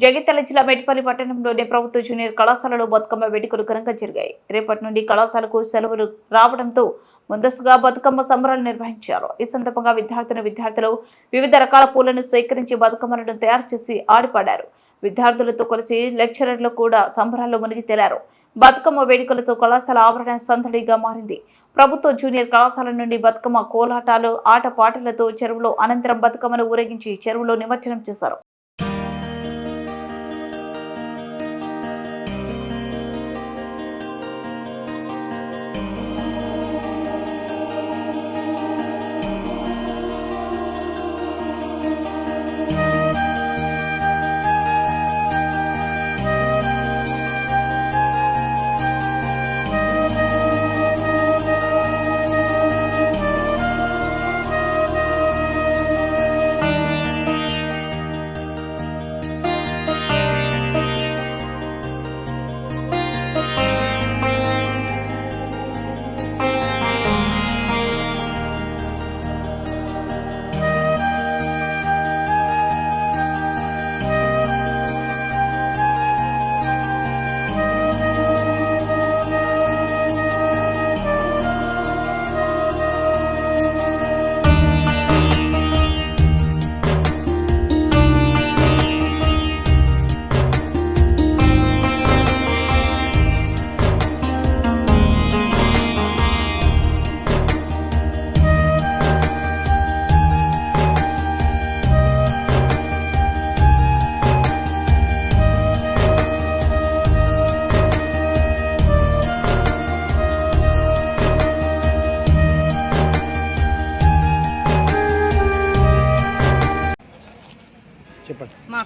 జగిత్యాల జిల్లా మెట్పల్లి పట్టణంలోని ప్రభుత్వ జూనియర్ కళాశాలలో బతుకమ్మ వేడుకలు ఘనంగా జరిగాయి. రేపటి నుండి కళాశాలకు సెలవులు రావడంతో ముందస్తుగా బతుకమ్మ సంబరాలు నిర్వహించారు. ఈ సందర్భంగా విద్యార్థులు విద్యార్థులు వివిధ రకాల పూలను సేకరించి బతుకమ్మలను తయారు చేసి ఆడిపాడారు. విద్యార్థులతో కలిసి లెక్చరర్లు కూడా సంబరాల్లో మునిగి తేలారు. బతుకమ్మ వేడుకలతో కళాశాల ఆవరణ సందడిగా మారింది. ప్రభుత్వ జూనియర్ కళాశాల నుండి బతుకమ్మ కోలాటాలు ఆటపాటలతో చెరువులో అనంతరం బతుకమ్మను ఊరేగించి చెరువులో నిమజ్జనం చేశారు.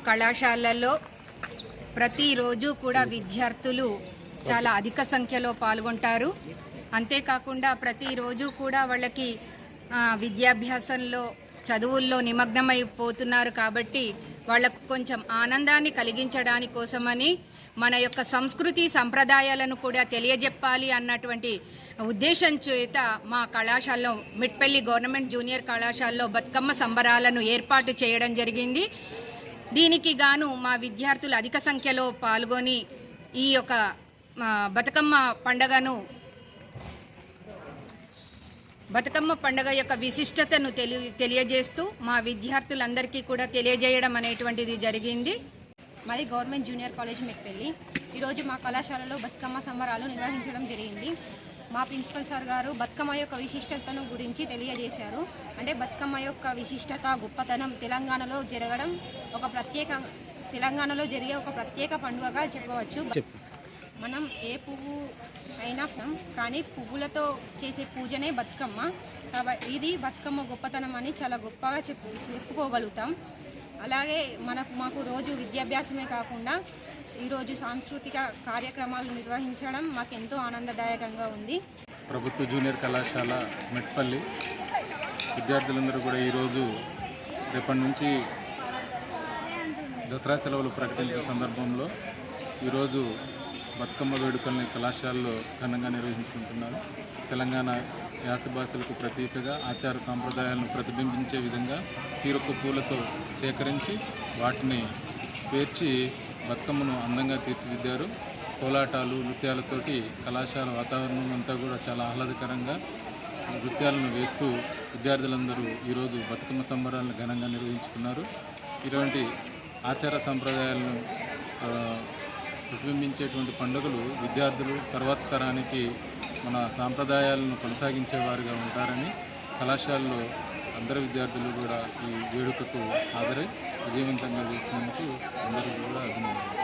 కళాశాలల్లో ప్రతిరోజు కూడా విద్యార్థులు చాలా అధిక సంఖ్యలో పాల్గొంటారు. అంతేకాకుండా ప్రతిరోజు కూడా వాళ్ళకి విద్యాభ్యాసంలో చదువుల్లో నిమగ్నమైపోతున్నారు కాబట్టి వాళ్ళకు కొంచెం ఆనందాన్ని కలిగించడాని కోసమని మన యొక్క సంస్కృతి సంప్రదాయాలను కూడా తెలియజెప్పాలి అన్నటువంటి ఉద్దేశం చేత మా కళాశాలలో మిట్పల్లి గవర్నమెంట్ జూనియర్ కళాశాలలో బతుకమ్మ సంబరాలను ఏర్పాటు చేయడం జరిగింది. దీనికి గాను మా విద్యార్థులు అధిక సంఖ్యలో పాల్గొని ఈ యొక్క బతుకమ్మ పండగను బతుకమ్మ పండగ యొక్క విశిష్టతను తెలి తెలియజేస్తూ మా విద్యార్థులందరికీ కూడా తెలియజేయడం అనేటువంటిది జరిగింది. మాది గవర్నమెంట్ జూనియర్ కాలేజ్ మెట్పల్లి. ఈరోజు మా కళాశాలలో బతుకమ్మ సంబరాలు నిర్వహించడం జరిగింది. మా ప్రిన్సిపల్ సార్ గారు బతుకమ్మ యొక్క విశిష్టతను గురించి తెలియజేశారు. అంటే బతుకమ్మ యొక్క విశిష్టత గొప్పతనం తెలంగాణలో జరగడం ఒక ప్రత్యేక తెలంగాణలో జరిగే ఒక ప్రత్యేక పండుగగా చెప్పవచ్చు. చెప్పు. మనం ఏ పువ్వు అయినా కానీ పువ్వులతో చేసే పూజనే బతుకమ్మ. కాబట్టి ఇది బతుకమ్మ గొప్పతనం అని చాలా గొప్పగా చెప్పు చెప్పుకోగలుగుతాం. అలాగే మనకు మాకు రోజు విద్యాభ్యాసమే కాకుండా ఈరోజు సాంస్కృతిక కార్యక్రమాలు నిర్వహించడం మాకు ఎంతో ఆనందదాయకంగా ఉంది. ప్రభుత్వ జూనియర్ కళాశాల మెట్పల్లి. విద్యార్థులందరూ కూడా ఈరోజు రేపటి నుంచి దసరా సెలవులు ప్రకటించిన సందర్భంలో ఈరోజు బతుకమ్మ వేడుకల్ని కళాశాలలో ఘనంగా నిర్వహించుకుంటున్నారు. తెలంగాణ యాస భాషలకు ప్రతీకగా ఆచార సాంప్రదాయాలను ప్రతిబింబించే విధంగా తీరొక్క పూలతో సేకరించి వాటిని పేర్చి బతుకమ్మను అందంగా తీర్చిదిద్దారు. కోలాటాలు నృత్యాలతోటి కళాశాల వాతావరణం అంతా కూడా చాలా ఆహ్లాదకరంగా నృత్యాలను వేస్తూ విద్యార్థులందరూ ఈరోజు బతుకమ్మ సంబరాలను ఘనంగా నిర్వహించుకున్నారు. ఇటువంటి ఆచార సంప్రదాయాలను ప్రతిబింబించేటువంటి పండుగలు విద్యార్థులు తర్వాత తరానికి మన సాంప్రదాయాలను కొనసాగించేవారుగా ఉంటారని కళాశాలలో అందరు విద్యార్థులు కూడా ఈ వేడుకకు హాజరై విజయవంతంగా చేసినందుకు అందరూ కూడా అభినందనలు.